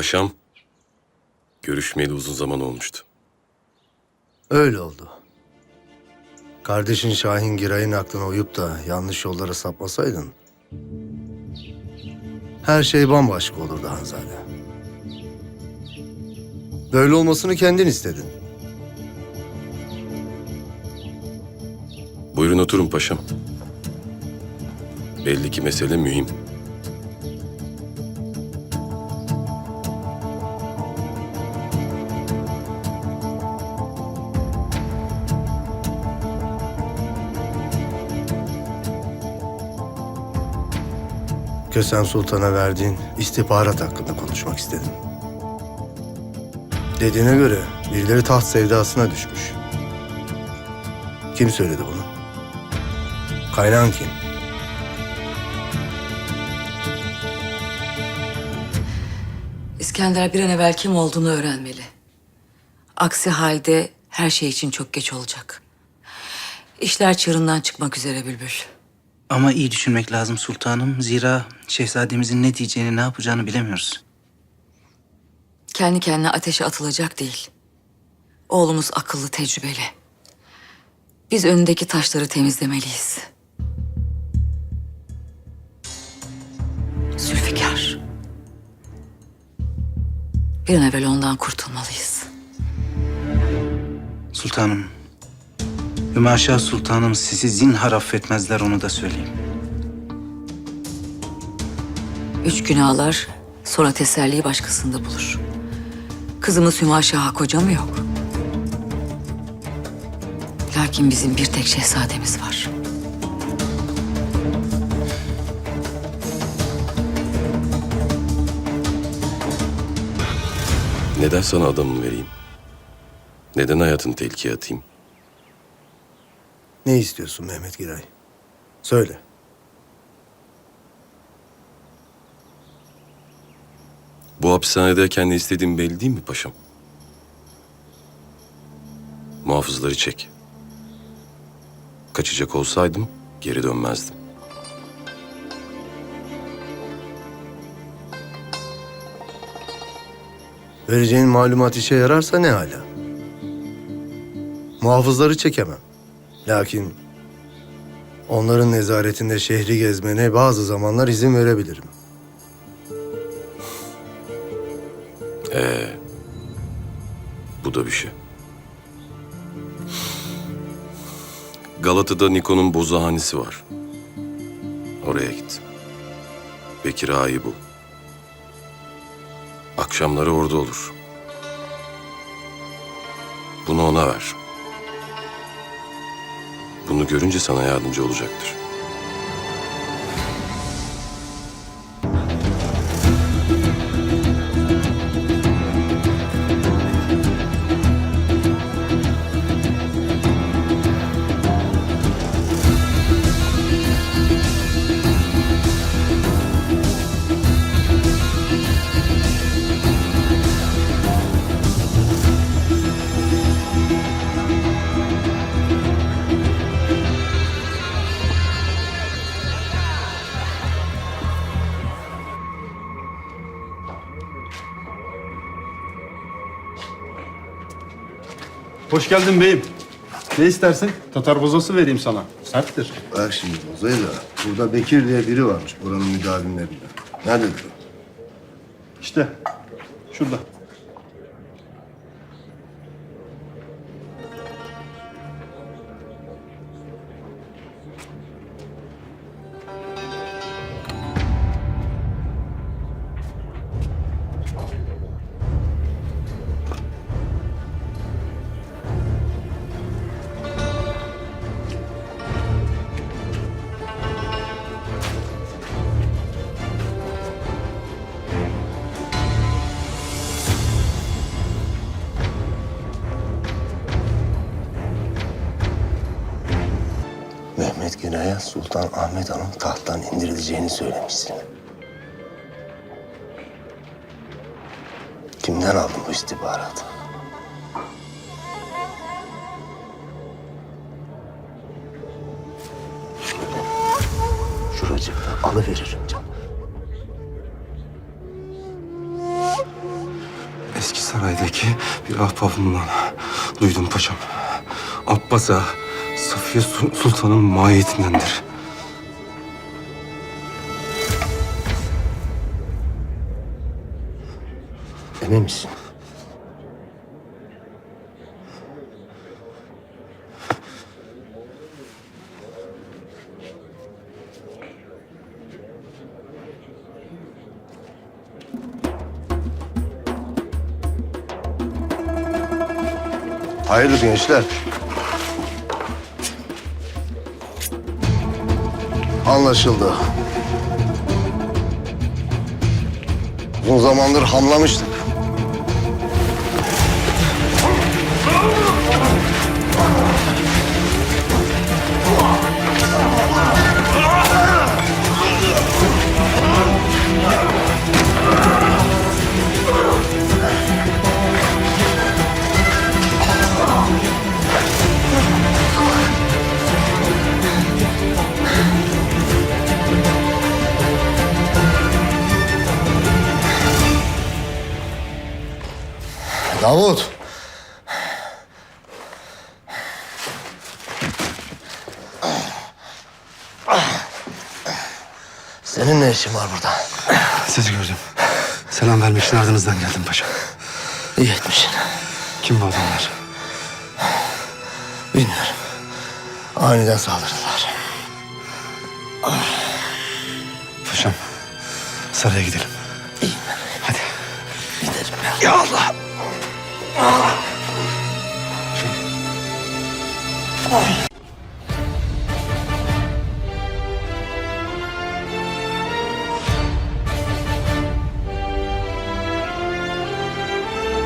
Paşam, görüşmeyeli uzun zaman olmuştu. Öyle oldu. Kardeşin Şahin Giray'ın aklına uyup da yanlış yollara sapmasaydın... ...her şey bambaşka olurdu Hanzade. Böyle olmasını kendin istedin. Buyurun oturun paşam. Belli ki mesele mühim. Kösem Sultan'a verdiğin istihbarat hakkında konuşmak istedim. Dediğine göre birileri taht sevdasına düşmüş. Kim söyledi bunu? Kaynağın kim? İskender bir an evvel kim olduğunu öğrenmeli. Aksi halde her şey için çok geç olacak. İşler çığırından çıkmak üzere Bülbül. Ama iyi düşünmek lazım sultanım. Zira şehzademizin ne diyeceğini, ne yapacağını bilemiyoruz. Kendi kendine ateşe atılacak değil. Oğlumuz akıllı, tecrübeli. Biz önündeki taşları temizlemeliyiz. Zülfikar. Bir an evvel ondan kurtulmalıyız. Sultanım, Hümaşa sultanım sizi zinhar affetmezler onu da söyleyeyim. Üç gün ağlar, sonra teselliyi başkasında bulur. Kızımız Hümaşaha koca mı yok? Lakin bizim bir tek şehzademiz var. Neden sana adamımı vereyim? Neden hayatını tehlikeye atayım? Ne istiyorsun Mehmet Giray? Söyle. Bu hapishanedeyken ne istediğim belli değil mi paşam? Muhafızları çek. Kaçacak olsaydım geri dönmezdim. Vereceğin malumat işe yararsa ne hala? Muhafızları çekemem. Lakin onların nezaretinde şehri gezmene bazı zamanlar izin verebilirim. Bu da bir şey. Galata'da Niko'nun bozahanesi var. Oraya git. Bekir Ağa'yı bul. Akşamları orada olur. Bunu ona ver. Bunu görünce sana yardımcı olacaktır. Hoş geldin beyim. Ne istersin? Tatar bozosu vereyim sana. Serttir. Bak şimdi Bozayla, burada Bekir diye biri varmış buranın müdavimlerinden. Nerededir o? İşte şurada. Güney'e Sultan Ahmet Han'ın tahttan indirileceğini söylemişsin. Kimden aldın bu istihbaratı? Şöyle şuracıkta alıveririm canım. Saraydaki bir ahbabımdan duydum paşam. Abbas'a Safiye Su- Sultan'ın mahiyetindendir. Emin misin? Hayırdır gençler? Anlaşıldı. Uzun zamandır hamlamıştık. Davut. Senin ne işin var burada? Sizi gördüm. Selam vermek için ardınızdan geldim paşam. İyi etmişsin. Kim bu adamlar? Bilmiyorum. Aniden saldırdılar. Paşam, saraya gidelim. Hadi. Gidelim ya. Ya Allah. 好好好